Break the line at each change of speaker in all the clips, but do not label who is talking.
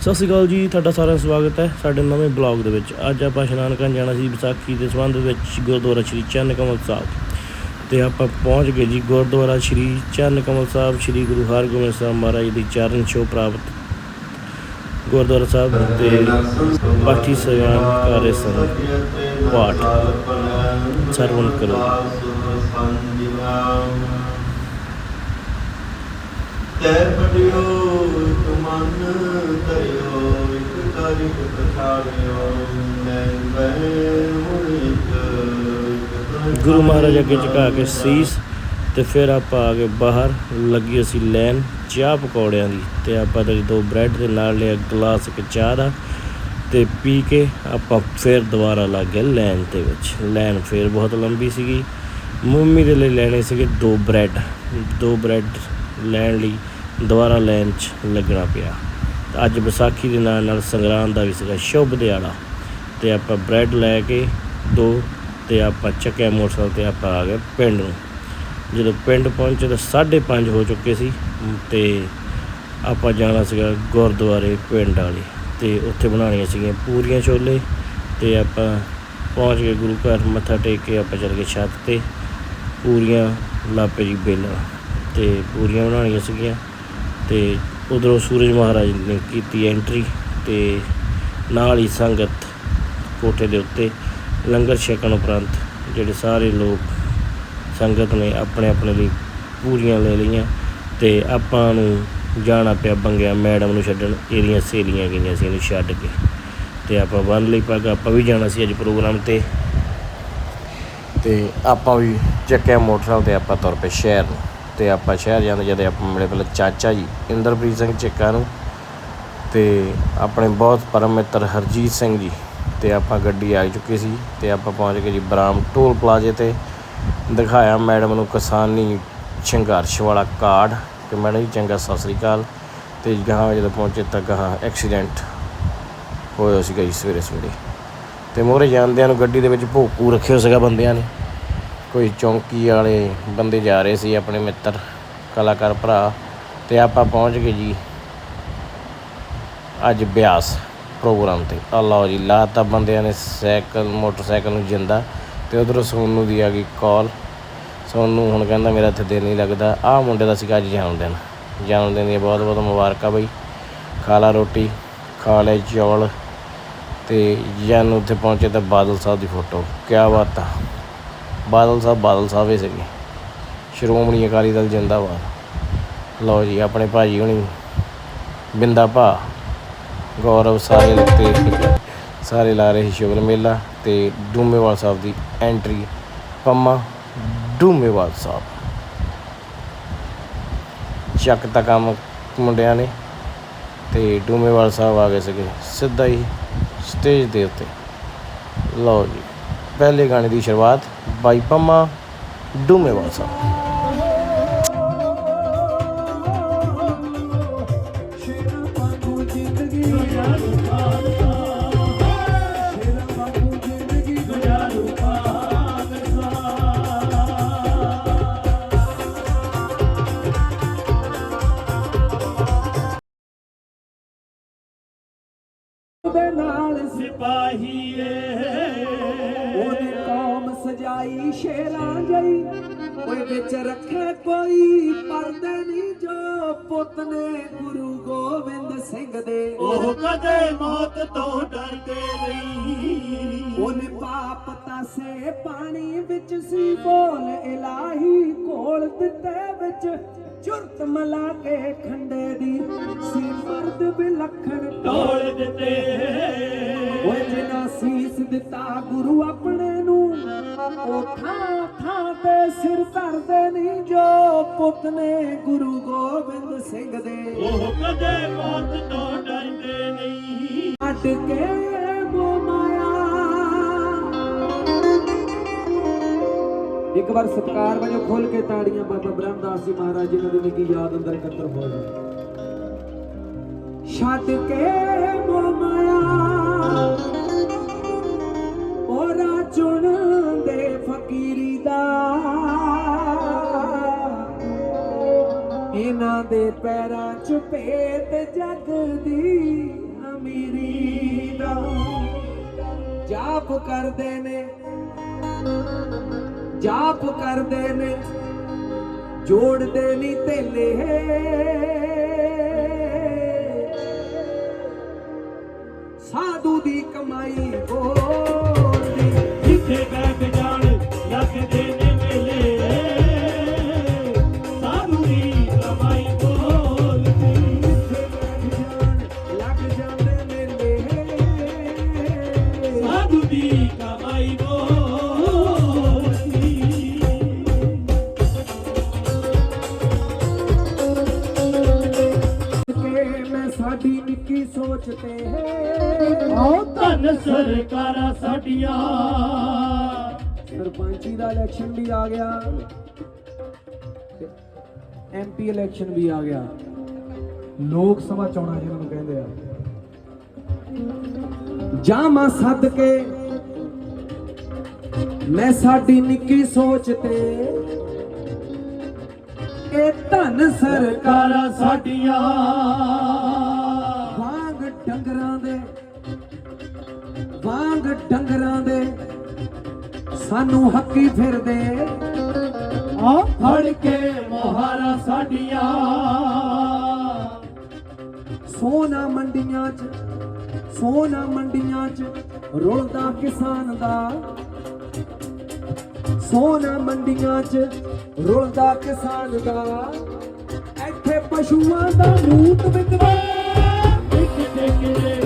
ਸਤਿ ਸ਼੍ਰੀ ਅਕਾਲ ਜੀ, ਤੁਹਾਡਾ ਸਾਰਿਆਂ ਦਾ ਸਵਾਗਤ ਹੈ ਸਾਡੇ ਨਵੇਂ ਬਲੌਗ ਦੇ ਵਿੱਚ। ਅੱਜ ਆਪਾਂ ਇਸ਼ਨਾਨ ਕਰਨ ਜਾਣਾ ਸੀ ਵਿਸਾਖੀ ਦੇ ਸੰਬੰਧ ਵਿੱਚ ਗੁਰਦੁਆਰਾ ਸ਼੍ਰੀ ਚੰਨ ਕਮਲ ਸਾਹਿਬ। ਤੇ ਆਪਾਂ ਪਹੁੰਚ ਗਏ ਜੀ ਗੁਰਦੁਆਰਾ ਸ਼੍ਰੀ ਚੰਨ ਕਮਲ ਸਾਹਿਬ, ਸ਼੍ਰੀ ਗੁਰੂ ਹਰਗੋਬਿੰਦ ਸਾਹਿਬ ਮਹਾਰਾਜ ਦੀ ਚਰਨ ਛੋਹ ਪ੍ਰਾਪਤ। ਗੁਰਦੁਆਰਾ ਸਾਹਿਬ ਤੇ ਪਾਠੀ ਸਗਾਨ ਕਾਰੇ ਸਨ ਪਾਠ ਸਰਵਣ ਕਰੋ।
ਤੈ ਪਟਿਓ ਤੁਮਨ ਤਰਿਓ ਇਕ ਤਾਰਿਕ ਪਛਾੜਿਓ ਨੈਣ ਬਹਿ ਮੁਨਿਤ
ਗੁਰੂ ਮਹਾਰਾਜ ਅੱਗੇ ਝੁਕਾ ਕੇ ਸੀਸ ਤੇ ਫਿਰ ਆਪਾਂ ਆ ਗਏ ਬਾਹਰ ਲੱਗੀ ਅਸੀਂ ਲੈਣ ਚਾਹ ਪਕੌੜਿਆਂ ਦੀ ਤੇ ਆਪਾਂ ਤੇ ਦੋ ਬ੍ਰੈਡ ਦੇ ਨਾਲ ਲਿਆ ਗਲਾਸ ਇੱਕ ਚਾਹ ਦਾ ਤੇ ਪੀ ਕੇ ਆਪਾਂ ਫਿਰ ਦੁਬਾਰਾ ਲੱਗ ਗਏ ਲੈਣ ਦੇ ਵਿੱਚ। ਲੈਣ ਫਿਰ ਬਹੁਤ ਲੰਬੀ ਸੀਗੀ। ਮੰਮੀ ਦੇ ਲਈ ਲੈਣੇ ਸੀਗੇ ਦੋ ਬ੍ਰੈਡ। ਦੋ ਬ੍ਰੈਡ ਲੈਣ ਲਈ ਦੁਬਾਰਾ ਲਾਈਨ 'ਚ ਲੱਗਣਾ ਪਿਆ। ਤੇ ਅੱਜ ਵਿਸਾਖੀ ਦੇ ਨਾਲ ਨਾਲ ਸੰਗਰਾਂਦ ਦਾ ਵੀ ਸੀਗਾ ਸ਼ੁਭ ਦਿਹਾੜਾ। ਤੇ ਆਪਾਂ ਬ੍ਰੈਡ ਲੈ ਕੇ ਦੋ ਤੇ ਆਪਾਂ ਚੱਕਿਆ ਮੋਟਰਸਾਈਕਲ ਤੇ ਆਪਾਂ ਆ ਗਏ ਪਿੰਡ ਨੂੰ। ਜਦੋਂ ਪਿੰਡ ਪਹੁੰਚੇ ਤਾਂ 5:30 ਹੋ ਚੁੱਕੇ ਸੀ ਤੇ ਆਪਾਂ ਜਾਣਾ ਸੀਗਾ ਗੁਰਦੁਆਰੇ ਪਿੰਡ ਵਾਲੇ। ਤੇ ਉੱਥੇ ਬਣਾਉਣੀਆਂ ਸੀਗੀਆਂ ਪੂਰੀਆਂ ਛੋਲੇ ਤੇ ਆਪਾਂ ਪਹੁੰਚ ਗਏ ਗੁਰੂ ਘਰ, ਮੱਥਾ ਟੇਕ ਕੇ ਆਪਾਂ ਚੱਲ ਗਏ ਛੱਤ ਤੇ। ਪੂਰੀਆਂ ਲਾਪੇ ਜੀ ਬੇਲਣ। ਤੇ ਪੂਰੀਆਂ ਬਣਾਉਣੀਆਂ ਸੀਗੀਆਂ। ਤੇ ਉਧਰੋਂ ਸੂਰਜ ਮਹਾਰਾਜ ਨੇ ਕੀਤੀ ਐਂਟਰੀ ਤੇ ਨਾਲ ਹੀ ਸੰਗਤ ਕੋਠੇ ਦੇ ਉੱਤੇ ਲੰਗਰ ਛਕਣ ਉਪਰੰਤ ਜਿਹੜੇ ਸਾਰੇ ਲੋਕ ਸੰਗਤ ਨੇ ਆਪਣੇ ਆਪਣੇ ਲਈ ਪੂਰੀਆਂ ਲੈ ਲਈਆਂ ਤੇ ਆਪਾਂ ਨੂੰ ਜਾਣਾ ਪਿਆ ਬੰਗਿਆ ਮੈਡਮ ਨੂੰ ਛੱਡਣ, ਇਹਦੀਆਂ ਸਹੇਲੀਆਂ ਗਈਆਂ ਸੀ ਇਹਨੂੰ ਛੱਡ ਕੇ। ਤੇ ਆਪਾਂ ਬੰਨ ਲਈ ਪੱਗ, ਆਪਾਂ ਵੀ ਜਾਣਾ ਸੀ ਅੱਜ ਪ੍ਰੋਗਰਾਮ ਤੇ। ਤੇ ਆਪਾਂ ਵੀ ਚੱਕਿਆ ਮੋਟਰਸਾਈਕਲ ਤੇ ਆਪਾਂ ਤੁਰ ਪਏ ਸ਼ਹਿਰ ਨੂੰ। ਤੇ ਆਪਾਂ ਸ਼ਹਿਰ ਜਾਂਦੇ ਜਦ ਆਪਾਂ ਮਿਲੇ ਪਹਿਲਾਂ ਚਾਚਾ ਜੀ, ਇੰਦਰਪ੍ਰੀਤ ਸਿੰਘ ਚੱਕਾ ਨੂੰ ਤੇ ਆਪਣੇ ਬਹੁਤ ਪਰਮ ਮਿੱਤਰ ਹਰਜੀਤ ਸਿੰਘ ਜੀ ਤੇ ਆਪਾਂ ਗੱਡੀ ਆ ਚੁੱਕੀ ਸੀ ਤੇ ਆਪਾਂ ਪਹੁੰਚ ਗਏ ਜੀ ਬਰਾਮ ਟੋਲ ਪਲਾਜ਼ੇ ਤੇ। ਦਿਖਾਇਆ ਮੈਡਮ ਨੂੰ ਕਿਸਾਨੀ ਸੰਘਰਸ਼ ਵਾਲਾ ਕਾਰਡ ਕਿ ਮੈਡਮ ਜੀ ਚੰਗਾ ਸਤਿ ਸ੍ਰੀ ਅਕਾਲ। ਤੇ ਗਾਹਾਂ ਜਦੋਂ ਪਹੁੰਚੇ ਤਾਂ ਗਾਹਾਂ ਐਕਸੀਡੈਂਟ ਹੋਇਆ ਸੀਗਾ ਜੀ ਸਵੇਰੇ ਸਵੇਰੇ ਤੇ ਮੋਰੇ ਜਾਂਦਿਆਂ ਨੂੰ ਗੱਡੀ ਦੇ ਵਿੱਚ ਭੋਕੂ ਰੱਖਿਓ ਸੀਗਾ ਬੰਦਿਆਂ ਨੇ। ਕੋਈ ਚੌਂਕੀ ਵਾਲੇ ਬੰਦੇ ਜਾ ਰਹੇ ਸੀ, ਆਪਣੇ ਮਿੱਤਰ, ਕਲਾਕਾਰ ਭਰਾ, ਤੇ ਆਪਾਂ ਪਹੁੰਚ ਗਏ ਜੀ ਅੱਜ ਬਿਆਸ ਪ੍ਰੋਗਰਾਮ ਤੇ। ਆ ਲਓ ਜੀ, ਲਾਤਾ ਬੰਦਿਆਂ ਨੇ ਸਾਈਕਲ, ਮੋਟਰਸਾਈਕਲ ਨੂੰ ਜਿੰਦਾ ਤੇ ਉਧਰੋਂ ਸੋਨੂ ਦੀ ਆ ਗਈ ਕਾਲ। ਸੋਨੂ ਹੁਣ ਕਹਿੰਦਾ, ਮੇਰਾ ਇੱਥੇ ਦਿਲ ਨਹੀਂ ਲੱਗਦਾ। ਆਹ ਮੁੰਡੇ ਦਾ ਸੀਗਾ ਅੱਜ ਜਨਮ ਦਿਨ। ਜਨਮ ਦਿਨ ਦੀਆਂ ਬਹੁਤ ਬਹੁਤ ਮੁਬਾਰਕਾਂ ਬਈ। ਖਾ ਲਾ ਰੋਟੀ, ਖਾ ਲੈ ਚੌਲ ਤੇ ਜਨ ਉੱਥੇ ਪਹੁੰਚੇ ਤਾਂ ਬਾਦਲ ਸਾਹਿਬ ਦੀ ਫੋਟੋ। ਕਿਆ ਬਾਤ। ਆ ਬਾਦਲ ਸਾਹਿਬ ਬਾਦਲ ਸਾਹਿਬ ਹੀ ਸੀਗੇ। ਸ਼੍ਰੋਮਣੀ ਅਕਾਲੀ ਦਲ ਜਿੰਦਾਬਾਦ। ਲਓ ਜੀ, ਆਪਣੇ ਭਾਜੀ ਹੁਣੀ। ਬਿੰਦਾ ਭਾ, ਗੌਰਵ ਸਾਰੇ ਤੇ ਸਾਰੇ ਲਾ ਰਹੇ ਸੀ ਸ਼ੁਗਰ ਮੇਲਾ ਤੇ ਡੂਮੇਵਾਲ ਸਾਹਿਬ ਦੀ ਐਂਟਰੀ ਪੰਮਾ ਡੂਮੇਵਾਲ ਸਾਹਿਬ। ਚੱਕ ਤਾਂ ਕੰਮ ਮੁੰਡਿਆਂ ਨੇ ਤੇ ਡੂਮੇਵਾਲ ਸਾਹਿਬ ਆ ਗਏ ਸੀਗੇ ਸਿੱਧਾ ਹੀ ਸਟੇਜ ਦੇ ਉੱਤੇ। ਲਓ ਜੀ, ਪਹਿਲੇ ਗਾਣੇ ਦੀ ਸ਼ੁਰੂਆਤ ਬਾਈ ਪੰਮਾ ਡੂਮੇਵਾਲ ਸਾਹਿਬ।
ਪੁੱਤ ਨੇ ਗੁਰੂ ਗੋਬਿੰਦ ਸਿੰਘ ਦੇ।
ਉਹ ਕਦੇ ਮੌਤ ਤੋਂ ਡਰਦੇ ਨਹੀਂ।
ਉਹਨੇ ਪਾਪ ਤਾਸੇ ਪਾਣੀ ਵਿੱਚ ਸੀ ਬੋਲ ਇਲਾਹੀ ਘੋਲ ਦਿੱਤੇ ਵਿੱਚ। ਚੁਰਤ ਮਲਾ ਕੇ ਖੰਡੇ ਦੀ ਸੀ ਮਰਦ ਵਿਲੱਖਣ
ਤੋੜ ਦਿੱਤੇ।
ਓਏ ਜਿਨਾ ਸੀਸ ਦਿੱਤਾ ਗੁਰੂ ਆਪਣੇ ਉਹ ਥਾਂ ਥਾਂ ਤੇ ਸਿਰ ਧਰਦੇ ਨਹੀਂ ਜੋ ਪੁੱਤ ਨੇ ਗੁਰੂ ਗੋਬਿੰਦ ਸਿੰਘ ਦੇ।
ਉਹ ਕਦੇ ਮੌਤ ਤੋਂ ਡਰਦੇ ਨਹੀਂ।
ਛੱਡ ਕੇ ਮਾਇਆ। ਇੱਕ ਵਾਰ ਸਤਕਾਰ ਵਜੋਂ ਖੋਲ ਕੇ ਤਾੜੀਆਂ ਬਾਬਾ ਬ੍ਰਹਮਦਾਸ ਜੀ ਮਹਾਰਾਜ ਜੀ ਦੀ ਨਿੱਕੀ ਯਾਦ ਅੰਦਰ ਇਕੱਤਰ ਹੋ ਜਾਏ ਛੱਡ ਕੇ ਮਾਇਆ। ਔਰਾ ਚੁਣਦੇ ਫਕੀਰੀ ਦਾ। ਇਹਨਾਂ ਦੇ ਪੈਰਾਂ ਚ ਭੇਤ ਜੱਗ ਦਾ। ਜਾਪ ਕਰਦੇ ਨੇ, ਜਾਪ ਕਰਦੇ ਨੇ, ਜੋੜਦੇ ਨਹੀਂ ਧੇਲੇ। ਸਾਧੂ ਦੀ ਕਮਾਈ ਹੋ
ਜਿੱਥੇ ਬੈਠ ਜਾਣ ਲੱਗਦੇ ਨੇ ਮੇਲੇ। ਸਾਧੂ ਦੀ ਕਮਾਈ ਬੋਲਦੀ
ਲੱਗ ਜਾਂਦੇ ਮੇਲੇ।
ਸਾਧੂ ਦੀ ਕਮਾਈ ਬੋਲਦੀ
ਕਿ ਮੈਂ ਸਾਡੀ ਨਿੱਕੀ ਸੋਚ ਤੇ
ਆਓ ਧੰਨ ਸਰਕਾਰਾਂ ਸਾਡੀਆਂ।
ਸਰਪੰਚੀ ਦਾ ਇਲੈਕਸ਼ਨ ਵੀ ਆ ਗਿਆ। ਐਮਪੀ ਇਲੈਕਸ਼ਨ ਵੀ ਆ ਗਿਆ। ਲੋਕ ਸਭਾ ਚੋਣਾਂ ਜਿਹਨਾਂ ਨੂੰ ਕਹਿੰਦੇ ਆ। ਜਾਮਾ ਸੱਦ ਕੇ, ਮੈਂ ਸਾਡੀ ਨਿੱਕੀ ਸੋਚ ਤੇ ਇਹ ਧੰਨ ਸਰਕਾਰਾਂ
ਸਾਡੀਆਂ।
ਵਾਂਗ ਡੰਗਰਾਂ ਦੇ ਸਾਨੂੰ ਹੱਕੀ ਫਿਰਦੇ।
ਆ ਫੜ ਕੇ ਮੋਹਾਰਾ ਸਾਡੀਆਂ।
ਸੋਨਾ ਮੰਡੀਆਂ 'ਚ ਸੋਨਾ ਮੰਡੀਆਂ 'ਚ ਰੁਲਦਾ ਕਿਸਾਨ ਦਾ। ਸੋਨਾ ਮੰਡੀਆਂ 'ਚ ਰੁਲਦਾ ਕਿਸਾਨ ਦਾ। ਇੱਥੇ ਪਸ਼ੂਆਂ ਦਾ ਮੂਤ ਵਿਕਦਾ।
ਇੱਕ ਟੇਕੇ ਖਰਾਬ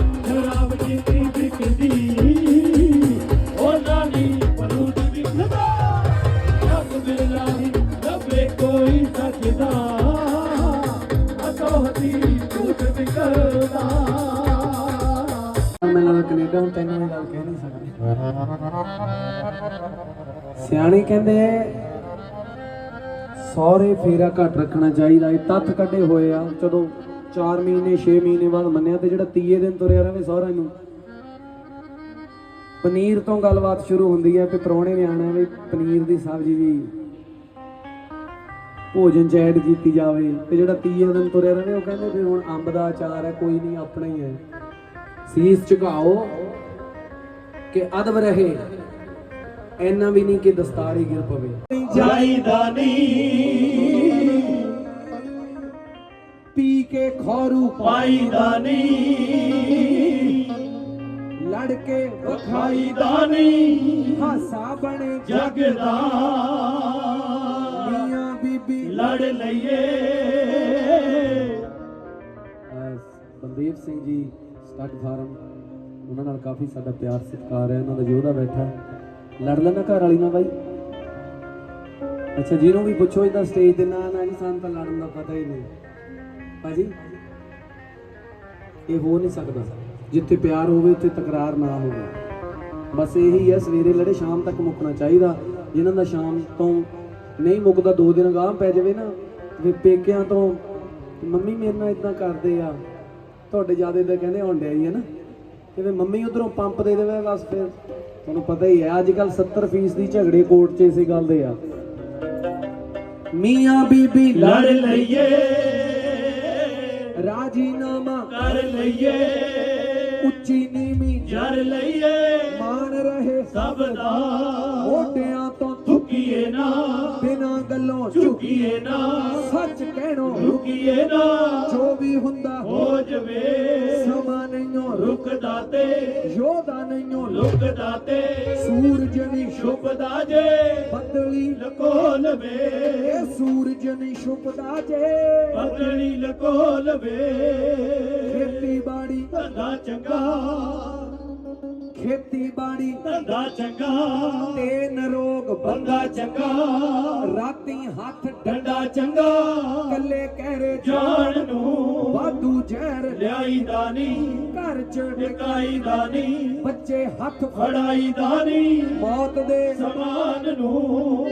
ਮੈਂ ਹੁਣ ਤੈਨੂੰ ਇਹ ਗੱਲ ਕਹਿ ਨਹੀਂ ਸਕਦੀ। ਸਿਆਣੇ ਕਹਿੰਦੇ ਸਹੁਰੇ ਫੇਰਾ ਘੱਟ ਰੱਖਣਾ ਚਾਹੀਦਾ ਇਹ ਤੱਥ ਕੱਢੇ ਹੋਏ ਆ। ਜਦੋਂ 4 ਮਹੀਨੇ 6 ਮਹੀਨੇ ਬਾਅਦ ਮੰਨਿਆ ਤੇ ਜਿਹੜਾ ਤੀਏ ਦਿਨ ਤੁਰਿਆ ਰਵੇ ਸਹੁਰਾ ਨੂੰ। ਪਨੀਰ ਤੋਂ ਗੱਲਬਾਤ ਸ਼ੁਰੂ ਹੁੰਦੀ ਹੈ ਕਿ ਪ੍ਰਾਹੁਣੇ ਨੇ ਆਣਾ ਵੀ ਪਨੀਰ ਦੀ ਸਬਜ਼ੀ ਵੀ ਭੋਜਨ ਚ ਐਡ ਕੀਤੀ ਜਾਵੇ ਤੇ ਜਿਹੜਾ ਤੀਏ ਦਿਨ ਤੁਰਿਆ ਰਵੇ ਉਹ ਕਹਿੰਦੇ ਵੀ ਹੁਣ ਅੰਬ ਦਾ ਅਚਾਰ ਹੈ, ਕੋਈ ਨਹੀਂ, ਆਪਣਾ ਹੀ ਹੈ। ਸੀਸ ਝੁਕਾਓ ਕਿ ਅਦਬ ਰਹੇ ਐਨਾ ਵੀ ਨਹੀਂ ਕਿ ਦਸਤਾਰ ਹੀ ਗਿਰ ਪਵੇ।
ਜਾਈਦਾ ਨਹੀਂ।
ਪੀ ਕੇ ਖੌਰੂ
ਪਾਈਦਾ ਨਹੀਂ।
ਲੜ ਕੇ ਵਖਾਈ।
ਖਾਈਦਾ ਨਹੀਂ।
ਹਾਸਾ ਬਣੇ
ਜਗ ਦਾ
ਮੀਆਂ ਬੀਬੀ।
ਲੜ ਲਈਏ।
ਬੰਦੀਪ ਸਿੰਘ ਜੀ। Stud farm. ਉਹਨਾਂ ਨਾਲ ਕਾਫੀ ਸਾਡਾ ਪਿਆਰ, ਸਤਿਕਾਰ ਹੈ। ਉਹਨਾਂ ਦਾ ਯੋਧਾ ਬੈਠਾ ਲੜ ਲੈਣਾ ਘਰ ਵਾਲੀ ਨਾਲ ਬਾਈ। ਅੱਛਾ, ਜਿਹਨੂੰ ਵੀ ਪੁੱਛੋ ਇਦਾਂ ਸਟੇਜ ਤੇ ਨਾ ਨਾ ਜੀ ਸਾਨੂੰ ਤਾਂ ਲੜਨ ਦਾ ਪਤਾ ਹੀ ਨਹੀਂ। ਭਾਜੀ, ਇਹ ਹੋ ਨਹੀਂ ਸਕਦਾ। ਜਿੱਥੇ ਪਿਆਰ ਹੋਵੇ, ਉੱਥੇ ਤਕਰਾਰ ਨਾ ਹੋਵੇ। ਬਸ ਇਹੀ ਹੈ, ਸਵੇਰੇ ਲੜੇ, ਸ਼ਾਮ ਤੱਕ ਮੁੱਕਣਾ ਚਾਹੀਦਾ। ਜਿਨ੍ਹਾਂ ਦਾ ਸ਼ਾਮ ਤੋਂ ਨਹੀਂ ਮੁੱਕਦਾ, ਦੋ ਦਿਨ ਗਾਹ ਪੈ ਜਾਵੇ ਨਾ, ਵੀ ਪੇਕਿਆਂ ਤੋਂ, ਮੰਮੀ ਮੇਰੇ ਨਾਲ ਇਦਾਂ ਕਰਦੇ ਆ। ਤੁਹਾਡੇ ਜਿਆਦੇ ਤਾਂ ਕਹਿੰਦੇ ਹੁੰਦੇ ਆ ਹੀ ਹੈ ਨਾ ਤੇ ਫਿਰ ਮੰਮੀ ਉਧਰੋਂ ਪੰਪ ਦੇ ਦੇਵੇ ਬਸ ਫਿਰ। ਤੁਹਾਨੂੰ ਪਤਾ ਹੀ ਹੈ ਅੱਜ ਕੱਲ 70% ਦੀ ਝਗੜੇ ਕੋਰਟ 'ਚ ਇਸੇ ਗੱਲ ਦੇ ਆ। ਮੀਆਂ ਬੀਬੀ
ਲੜ ਲਈਏ,
ਰਾਜੀਨਾਮਾ
ਕਰ ਲਈਏ,
ਉੱਚੀ ਨੀਵੀਂ
ਜਰ ਲਈਏ
ਮਾਨ ਰਹੇ
ਸਭ ਦਾ
ਮੋਢਿਆਂ ਤੋਂ
ਝੁਕੀਏ ਨਾ
ਗੱਲੋਂ
ਝੁਕੀਏ ਨਾ।
ਸੱਚ ਕਹਿਣੋ।
ਰੁਕੀਏ ਨਾ।
ਜੋ ਵੀ ਹੁੰਦਾ
ਹੋ ਜਵੇ।
ਸਮਾਂ ਨਹੀਂਓ
ਰੁਕਦਾ ਤੇ।
ਯੋਧਾ ਨਹੀਂਓ
ਲੁਕਦਾ ਤੇ।
ਸੂਰਜ ਨਹੀਂ
ਛੁਪਦਾ ਜੇ।
ਬੱਦਲੀ
ਲਕੋ ਲਵੇ
ਸੂਰਜ ਨਹੀਂ ਛੁਪਦਾ ਜੇ।
ਬੱਦਲੀ ਲਕੋ ਲਵੇ
ਖੇਤੀਬਾੜੀ
ਧੰਦਾ ਚੰਗਾ।
ਖੇਤੀਬਾੜੀ
ਧੰਦਾ ਚੰਗਾ।
ਤੇ ਨਰੋਗ ਬੰਦਾ
ਚੰਗਾ।
ਰਾਤੀ ਹੱਥ
ਡੰਡਾ ਚੰਗਾ
ਕੱਲੇ ਕਹਿਰੇ
ਜਾਣ ਨੂੰ
ਵਾਧੂ ਜ਼ਹਿਰ
ਲਿਆਈਦਾ ਨਹੀਂ
ਘਰ ਚ
ਟਿਕਾਈਦਾ ਨਹੀਂ
ਬੱਚੇ ਹੱਥ ਫੜ
ਫੜਾਈਦਾ ਨਹੀਂ
ਮੌਤ ਦੇ
ਸਮਾਨ ਨੂੰ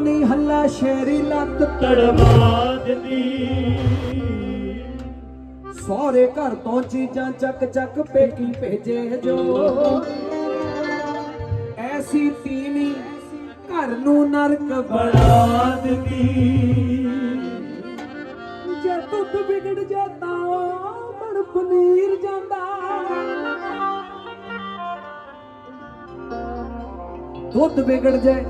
ਬਗਾਨੀ ਹੱਲਾ ਸ਼ੇਰੀ ਲੱਤ
ਤੜਵਾ ਦਿੰਦੀ।
ਸਹੁਰੇ ਘਰ ਤੋਂ ਚੀਜ਼ਾਂ ਚੱਕ ਚੱਕ ਪੇਕੀ ਭੇਜੇ ਜੋ। ਐਸੀ ਤੀਵੀਂ ਘਰ ਨੂੰ ਨਰਕ ਬਣਾ
ਦਿੰਦੀ।
ਜੇ ਦੁੱਧ ਵਿਗੜ ਜਾਂਦਾ ਬਣ ਪਨੀਰ ਜਾਂਦਾ। ਦੁੱਧ ਵਿਗੜ ਜਾਏ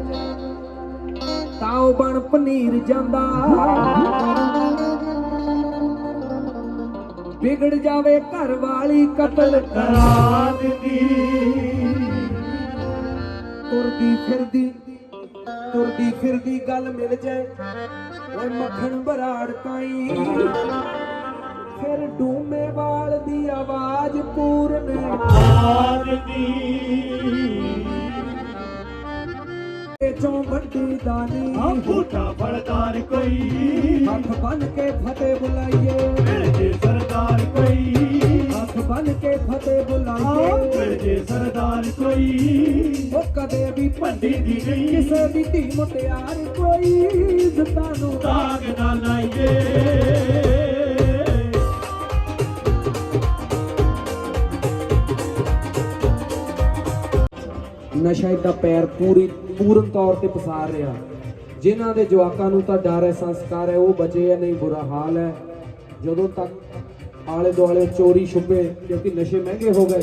ਤਾਂ ਬਣ ਪਨੀਰ ਜਾਂਦਾ। ਵਿਗੜ ਜਾਵੇ ਘਰ ਵਾਲੀ ਕਤਲ
ਕਰਾ ਦਿੰਦੀ।
ਤੁਰਦੀ ਫਿਰਦੀ ਤੁਰਦੀ ਫਿਰਦੀ ਗੱਲ ਮਿਲ ਜਾਏ, ਓਏ ਮੱਖਣ ਬਰਾੜ ਤਾਈ। ਫਿਰ ਡੂਮੇ ਵਾਲ ਦੀ ਆਵਾਜ਼ ਪੂਰਨ
ਆ ਦਿੰਦੀ
ਚੋਂ ਵੱਡੀ ਦਾਨੀ।
ਆ ਫੂਟਾ ਫੜਦਾਰ ਕੋਈ।
ਹੱਥ ਬੰਨ ਕੇ ਫਤਿਹ ਬੁਲਾਈਏ।
ਮਿਲ ਜੇ ਸਰਦਾਰ ਕੋਈ।
ਹੱਥ ਬੰਨ ਕੇ ਫਤਿਹ ਬੁਲਾਈਏ।
ਮਿਲ ਜੇ ਸਰਦਾਰ ਕੋਈ।
ਉਹ ਕਦੇ ਵੀ
ਭੰਡੀ ਦੀ ਗਈ
ਕਿਸੇ ਦੀ ਧੀ ਮੁਟਿਆਰ ਕੋਈ। ਇੱਜ਼ਤਾਂ ਨੂੰ
ਦਾਗ ਨਾ ਲਾਈਏ।
ਨਸ਼ਾ ਦਾ ਪੈਰ ਪੂਰੀ ਪੂਰਨ ਤੌਰ ਤੇ ਪਸਾਰ ਰਿਹਾ। ਜਿਨ੍ਹਾਂ ਦੇ ਜਵਾਕਾਂ ਨੂੰ ਤਾਂ ਡਰ ਹੈ, ਸੰਸਕਾਰ ਹੈ, ਉਹ ਬਚੇ ਹੈ ਨਹੀਂ, ਬੁਰਾ ਹਾਲ ਹੈ। ਜਦੋਂ ਤੱਕ ਆਲੇ ਦੁਆਲੇ ਚੋਰੀ ਛੁਪੇ, ਕਿਉਂਕਿ ਨਸ਼ੇ ਮਹਿੰਗੇ ਹੋ ਗਏ।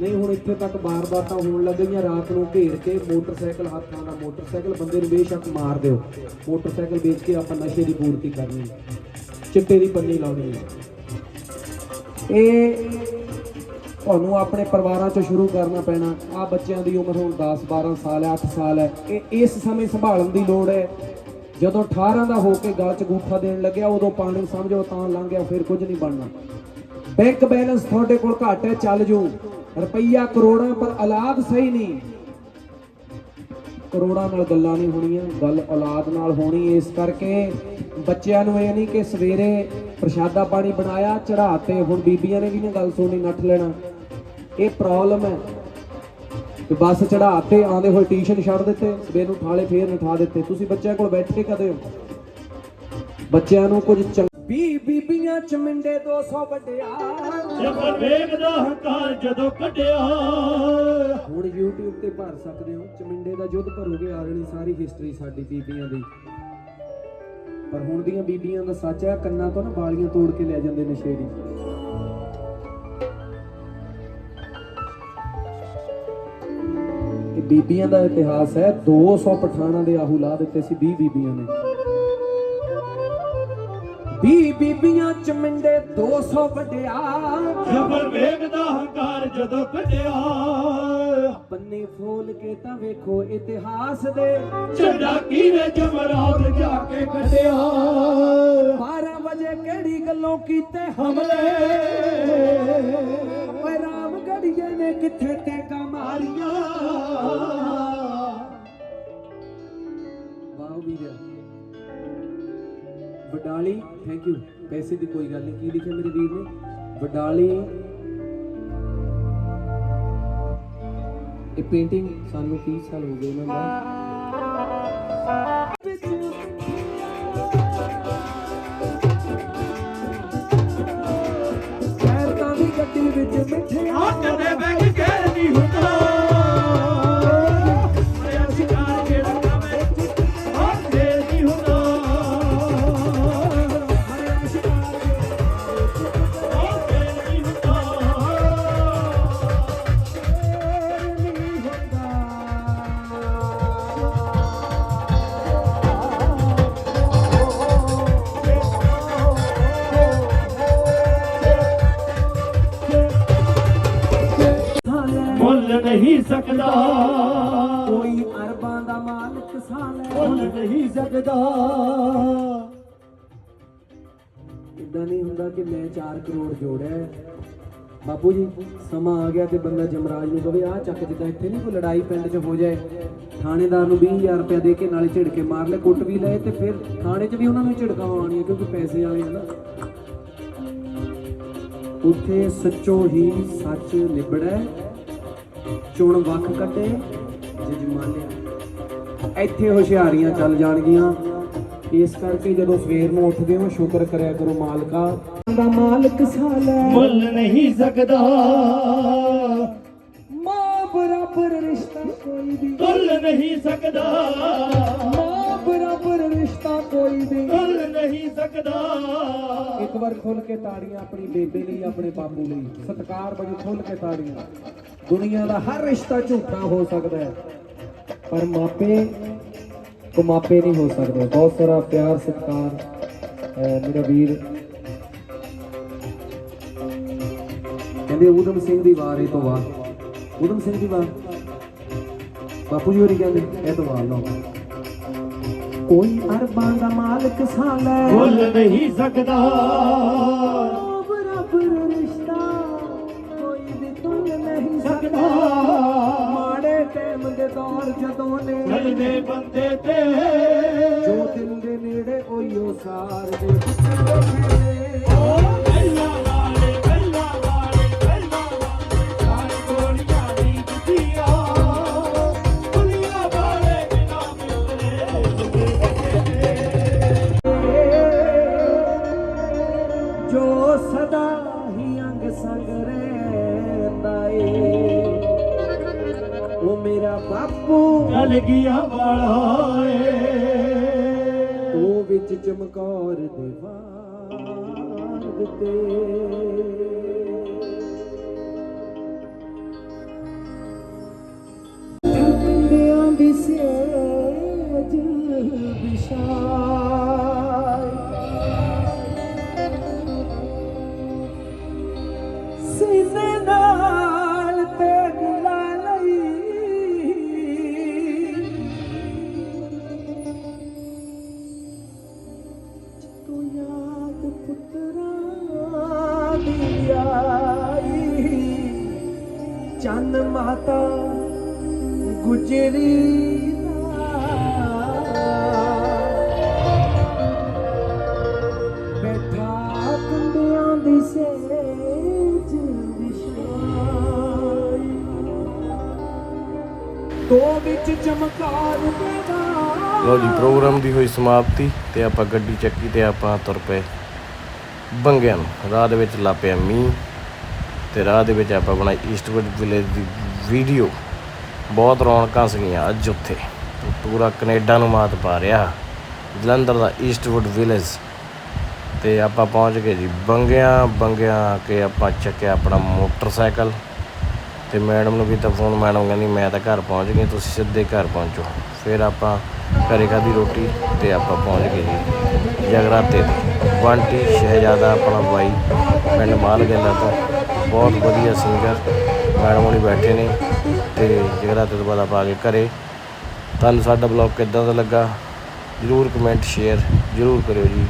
ਨਹੀਂ, ਹੁਣ ਇੱਥੇ ਤੱਕ ਵਾਰਦਾਤਾਂ ਹੋਣ ਲੱਗ ਗਈਆਂ। ਰਾਤ ਨੂੰ ਘੇਰ ਕੇ ਮੋਟਰਸਾਈਕਲ, ਹੱਥਾਂ ਦਾ ਮੋਟਰਸਾਈਕਲ, ਬੰਦੇ ਨੂੰ ਬੇਸ਼ੱਕ ਮਾਰ ਦਿਓ। ਮੋਟਰਸਾਈਕਲ ਵੇਚ ਕੇ ਆਪਾਂ ਨਸ਼ੇ ਦੀ ਪੂਰਤੀ ਕਰਨੀ ਚਿੱਟੇ ਦੀ ਪੰਨੀ ਲਾਉਣੀ ਇਹ ਤੁਹਾਨੂੰ ਆਪਣੇ ਪਰਿਵਾਰਾਂ 'ਚੋਂ ਸ਼ੁਰੂ ਕਰਨਾ ਪੈਣਾ। ਆ ਬੱਚਿਆਂ ਦੀ ਉਮਰ ਹੁਣ 10 12 ਸਾਲ ਹੈ 8 ਸਾਲ ਹੈ। ਇਹ ਇਸ ਸਮੇਂ ਸੰਭਾਲਣ ਦੀ ਲੋੜ ਹੈ। ਜਦੋਂ 18 ਦਾ ਹੋ ਕੇ ਗਲ 'ਚ ਗੂਠਾ ਦੇਣ ਲੱਗਿਆ, ਉਦੋਂ ਪਾਣੀ ਸਮਝੋ ਤਾਂ ਲੰਘ ਗਿਆ, ਫਿਰ ਕੁਝ ਨਹੀਂ ਬਣਨਾ। ਬੈਂਕ ਬੈਲੈਂਸ ਤੁਹਾਡੇ ਕੋਲ ਘੱਟ ਹੈ, ਚੱਲ ਜੂ। ਰੁਪਈਆ ਕਰੋੜਾਂ, ਪਰ ਔਲਾਦ ਸਹੀ ਨਹੀਂ। ਕਰੋੜਾਂ ਨਾਲ ਗੱਲਾਂ ਨਹੀਂ ਹੋਣੀਆਂ, ਗੱਲ ਔਲਾਦ ਨਾਲ ਹੋਣੀ ਇਸ ਕਰਕੇ ਬੱਚਿਆਂ ਨੂੰ ਇਹ ਨਹੀਂ ਕਿ ਸਵੇਰੇ ਪ੍ਰਸ਼ਾਦਾ ਪਾਣੀ ਬਣਾਇਆ ਚੜਾਤੇ ਹੁਣ ਬੀਬੀਆਂ ਨੇ ਵੀ ਨਾ ਗੱਲ ਸੁਣੀ ਨੱਠ ਲੈਣਾ। ਇਹ ਪ੍ਰੋਬਲਮ ਹੈ ਕਿ ਬੱਸ ਚੜਾਤੇ ਆਂਦੇ ਹੋਏ ਟਿਊਸ਼ਨ ਛੱਡ ਦਿੱਤੇ ਸਵੇਰ ਨੂੰ ਠਾਲੇ ਫੇਰ ਨਠਾ ਦਿੱਤੇ। ਤੁਸੀਂ ਬੱਚਿਆਂ ਕੋਲ ਬੈਠ ਕੇ ਕਦੇ ਹੋ? ਬੱਚਿਆਂ ਨੂੰ ਕੁਝ ਬੀ ਬੀਬੀਆਂ ਚ ਮਿੰਡੇ 200 ਵੱਡਿਆ।
ਜਬਰ ਵੇਗਦਾ ਹੰਕਾਰ ਜਦੋਂ ਕੱਢਿਆ।
ਹੁਣ YouTube ਤੇ ਭਰ ਸਕਦੇ ਹੋ। ਚਮਿੰਡੇ ਦਾ ਯੁੱਧ ਭਰੋਗੇ ਆ ਜਾਣੀ ਸਾਰੀ ਹਿਸਟਰੀ ਸਾਡੀ ਬੀਬੀਆਂ ਦੀ। ਪਰ ਹੁਣ ਦੀਆਂ ਬੀਬੀਆਂ ਦਾ ਸੱਚ ਹੈ ਕੰਨਾਂ ਤੋਂ ਨਾ ਬਾਲੀਆਂ ਤੋੜ ਕੇ ਲੈ ਜਾਂਦੇ ਨਸ਼ੇੜੀ ਬੀਬੀਆਂ ਦਾ ਇਤਿਹਾਸ ਹੈ 200 ਪਠਾਨਾਂ ਦੇ ਆਹੂ ਲਾ ਦਿੱਤੇ ਸੀ 20 ਬੀਬੀਆਂ ਨੇ। 20 ਬੀਬੀਆਂ ਚਮਿੰਡੇ 200 ਵੱਡਿਆ।
ਜਬਰ ਵੇਗਦਾ ਹੰਕਾਰ ਜਦੋਂ ਕੱਢਿਆ।
ਪੰਨੇ ਫੋਲ ਕੇ ਤਾਂ ਵੇਖੋ ਇਤਿਹਾਸ ਦੇ।
ਝੰਡਾ ਕੀਨੇ ਜਮਰਾਤ ਜਾ ਕੇ ਕੱਢਿਆ।
12 ਵਜੇ ਕਿਹੜੀ ਗੱਲੋਂ ਕੀਤੇ
ਹਮਲੇ?
ਓਏ ਰਾਮ ਗੜੀਏ ਨੇ ਕਿੱਥੇ ਟੇਕਾ ਮਾਰੀਆਂ ਵਾਹ ਵੀਰ ਵਡਾਲੀ ਥੈਂਕ ਯੂ ਪੈਸੇ ਦੀ ਕੋਈ ਗੱਲ ਨਹੀਂ। ਕੀ ਲਿਖਿਆ ਮੇਰੇ ਵੀਰ ਨੇ? ਵਡਾਲੀ। ਇਹ ਪੇਂਟਿੰਗ ਸਾਨੂੰ 30 ਸਾਲ ਹੋ ਗਏ ਇਹਨਾਂ ਦਾ। ਵਿੱਚ ਮਿੱਠਿਆ
ਕਦੇ ਬੈਗ ਕਹਿ ਨਹੀਂ ਹੁੰਦਾ। ਨਹੀਂ ਸਕਦਾ।
ਕੋਈ ਅਰਬਾਂ ਦਾ ਮਾਲਕ ਸਾਲੇ
ਮੁੱਲ ਨਹੀਂ ਸਕਦਾ।
ਇਦਾਂ ਨਹੀਂ ਹੁੰਦਾ ਕਿ ਮੈਂ 4 ਕਰੋੜ ਜੋੜਿਆ। ਬਾਪੂ ਜੀ ਸਮਾਂ ਆ ਗਿਆ ਤੇ ਬੰਦਾ ਜਮਰਾਜ ਨੂੰ ਕਹੇ ਆ ਚੱਕ ਜਿੱਦਾਂ ਇੱਥੇ ਨਹੀਂ ਕੋਈ ਲੜਾਈ ਪਿੰਡ 'ਚ ਹੋ ਜਾਏ। ਥਾਣੇਦਾਰ ਨੂੰ 20000 ਰੁਪਏ ਦੇ ਕੇ ਨਾਲੇ ਝਿੜਕੇ ਮਾਰ ਲੈ ਕੁੱਟ ਵੀ ਲਏ ਤੇ ਫਿਰ ਥਾਣੇ 'ਚ ਵੀ ਉਹਨਾਂ ਨੂੰ ਝਿੜਕਾਂ ਆਉਣੀਆਂ ਕਿਉਂਕਿ ਪੈਸੇ ਵਾਲੇ ਆ ਨਾ। ਉੱਥੇ ਸੱਚੋ ਹੀ ਸੱਚ ਨਿਬੜੈ ਚੁਣ ਵੱਖ ਕਟੇ। ਜਜਮਾਨਿਆ ਇੱਥੇ ਹੁਸ਼ਿਆਰੀਆਂ ਚੱਲ ਜਾਣਗੀਆਂ। ਇਸ ਕਰਕੇ ਜਦੋਂ ਸਵੇਰ ਨੂੰ ਉੱਠਦੇ ਹੋ ਸ਼ੁਕਰ ਕਰਿਆ ਕਰੋ ਮਾਲਕਾ। ਦਾ ਮਾਲਕ ਸਾਲਾ।
ਮੁੱਲ ਨਹੀਂ ਸਕਦਾ।
ਮਾਂ ਬਰਾਬਰ ਰਿਸ਼ਤਾ ਕੋਈ ਵੀ।
ਤੁੱਲ ਨਹੀਂ ਸਕਦਾ।
ਮਾਂ ਬਰਾਬਰ ਰਿਸ਼ਤਾ ਕੋਈ ਵੀ।
ਤੁੱਲ ਨਹੀਂ ਸਕਦਾ।
ਇੱਕ ਵਾਰ ਖੁੱਲ ਕੇ ਤਾੜੀਆਂ ਆਪਣੀ ਬੇਬੇ ਲਈ ਆਪਣੇ ਬਾਪੂ ਲਈ। ਸਤਿਕਾਰ ਵਜੋਂ ਖੁੱਲ ਕੇ ਤਾੜੀਆਂ। ਦੁਨੀਆ ਦਾ ਹਰ ਰਿਸ਼ਤਾ ਝੂਠਾ ਹੋ ਸਕਦਾ ਹੈ, ਪਰ ਮਾਪੇ ਕੋ ਮਾਪੇ ਨਹੀਂ ਹੋ ਸਕਦੇ। ਬਹੁਤ ਸਾਰਾ ਪਿਆਰ, ਸਤਿਕਾਰ ਮੇਰਾ ਵੀਰ। ਕਹਿੰਦੇ, ਊਧਮ ਸਿੰਘ ਦੀ ਵਾਰ ਇਹ ਤੋਂ ਬਾਅਦ। ਊਧਮ ਸਿੰਘ ਦੀ ਵਾਰ? ਬਾਪੂ ਜੀ ਹੋਰੀ ਕਹਿੰਦੇ, ਇਹ ਤੋਂ ਵਾਰ ਲਓ। ਕੋਈ ਅਰਬਾਂ ਦਾ ਮਾਲਕ ਸਾਲਾ
ਮੁੱਲ ਨਹੀਂ ਸਕਦਾ।
ਦੇ ਦੌਰ ਜਦੋਂ ਨੇ
ਮਿਲਦੇ ਬੰਦੇ ਤੇ।
ਜੋ ਦਿਲ ਦੇ ਨੇੜੇ ਉਹੀਓ ਸਾਰ ਦੇ ਪਿੱਛੇ ਬਾਪੂ
ਚੱਲ ਗਿਆ ਵਾਲਾ ਏ
ਵਿੱਚ ਚਮਕਾਰ ਦੇ ਵਾਰ ਦਿੱਤੇ। ਚੰਨ ਮਾਤਾ ਗੁਜਰੀ ਬੈਠਾ ਕੁੰਡਿਆਂ ਦੀ ਸੇਜ ਵਿਛਾਈ। ਤੋ ਵਿੱਚ ਚਮਕਾਰ ਦੇਗਾ
ਲਓ ਜੀ, ਪ੍ਰੋਗਰਾਮ ਦੀ ਹੋਈ ਸਮਾਪਤੀ ਤੇ ਆਪਾਂ ਗੱਡੀ ਚੱਕੀ ਤੇ ਆਪਾਂ ਤੁਰ ਪਏ। ਬੰਗਿਆਂ ਨੂੰ, ਰਾਹ ਦੇ ਵਿੱਚ ਲਾਪਿਆ ਮੀਂਹ। ਤੇ ਰਾਹ ਦੇ ਵਿੱਚ ਆਪਾਂ ਬਣਾਈ ਈਸਟਵੁੱਡ ਵਿਲੇਜ ਦੀ ਵੀਡੀਓ ਬਹੁਤ ਰੌਣਕਾਂ ਸੀਗੀਆਂ ਅੱਜ ਉੱਥੇ। ਪੂਰਾ ਕੈਨੇਡਾ ਨੂੰ ਮਾਤ ਪਾ ਰਿਹਾ। ਜਲੰਧਰ ਦਾ ਈਸਟਵੁੱਡ ਵਿਲੇਜ ਤੇ ਆਪਾਂ ਪਹੁੰਚ ਗਏ ਜੀ ਬੰਗਿਆਂ ਬੰਗਿਆਂ ਕੇ ਆਪਾਂ ਚੱਕਿਆ ਆਪਣਾ ਮੋਟਰਸਾਈਕਲ। ਤੇ ਮੈਡਮ ਨੂੰ ਕੀਤਾ ਫੋਨ ਮੈਡਮ ਕਹਿੰਦੀ, ਮੈਂ ਤਾਂ ਘਰ ਪਹੁੰਚ ਗਈ, ਤੁਸੀਂ ਸਿੱਧੇ ਘਰ ਪਹੁੰਚੋ। ਫਿਰ ਆਪਾਂ ਘਰੇ ਖਾਧੀ ਰੋਟੀ ਤੇ ਆਪਾਂ ਪਹੁੰਚ ਗਏ ਜੀ ਜਗਰਾਤੇ ਤੇ। ਬੰਟੀ, ਸ਼ਹਿਜ਼ਾਦਾ, ਆਪਣਾ ਬਾਈ, ਪਿੰਡ ਮਾਲਗੇਲਾ ਤੋਂ। ਬਹੁਤ ਵਧੀਆ ਸਿੰਗਰ ਮੈਡਮ ਹੋਣੀ ਬੈਠੇ ਨੇ ਤੇ ਜਗਰਾਤੇ ਤੋਂ ਬਾਅਦ ਆਪਾਂ ਆ ਗਏ ਘਰੇ। ਤੁਹਾਨੂੰ ਸਾਡਾ ਬਲੌਗ ਕਿੱਦਾਂ ਦਾ ਲੱਗਾ? ਜਰੂਰ ਕਮੈਂਟ ਸ਼ੇਅਰ ਜਰੂਰ ਕਰਿਓ ਜੀ।